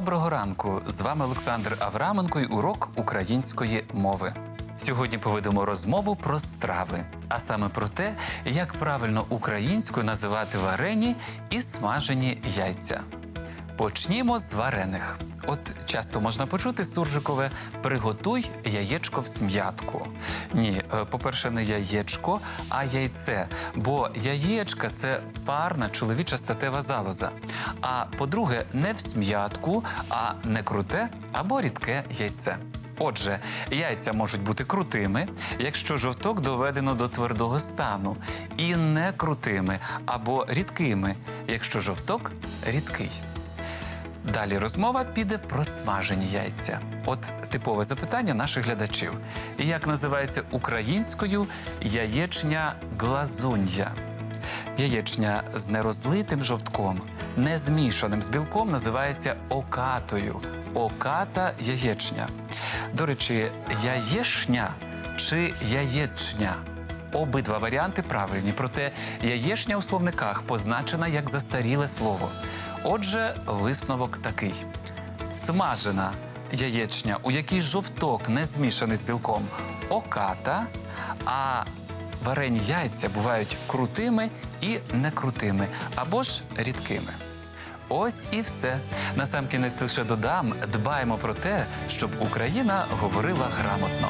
Доброго ранку! З вами Олександр Авраменко і урок української мови. Сьогодні поведемо розмову про страви, а саме про те, як правильно українською називати варені і смажені яйця. Почнімо з варених. От часто можна почути суржикове приготуй яєчко в см'ятку. Ні, е, по-перше, не яєчко, а яйце. Бо яєчка це парна чоловіча статева залоза. А по-друге, не в см'ятку, а не круте або рідке яйце. Отже, яйця можуть бути крутими, якщо жовток доведено до твердого стану, і не крутими або рідкими, якщо жовток рідкий. Далі розмова піде про смажені яйця. От типове запитання наших глядачів: І як називається українською яєчня глазунья? Яєчня з нерозлитим жовтком, не змішаним з білком, називається окатою. Оката яєчня. До речі, яєшня чи яєчня. Обидва варіанти правильні, проте яєшня у словниках позначена як застаріле слово. Отже, висновок такий: смажена яєчня, у якій жовток не змішаний з білком, оката, а варені яйця бувають крутими і некрутими, або ж рідкими. Ось і все. Насамкінець лише додам, дбаємо про те, щоб Україна говорила грамотно.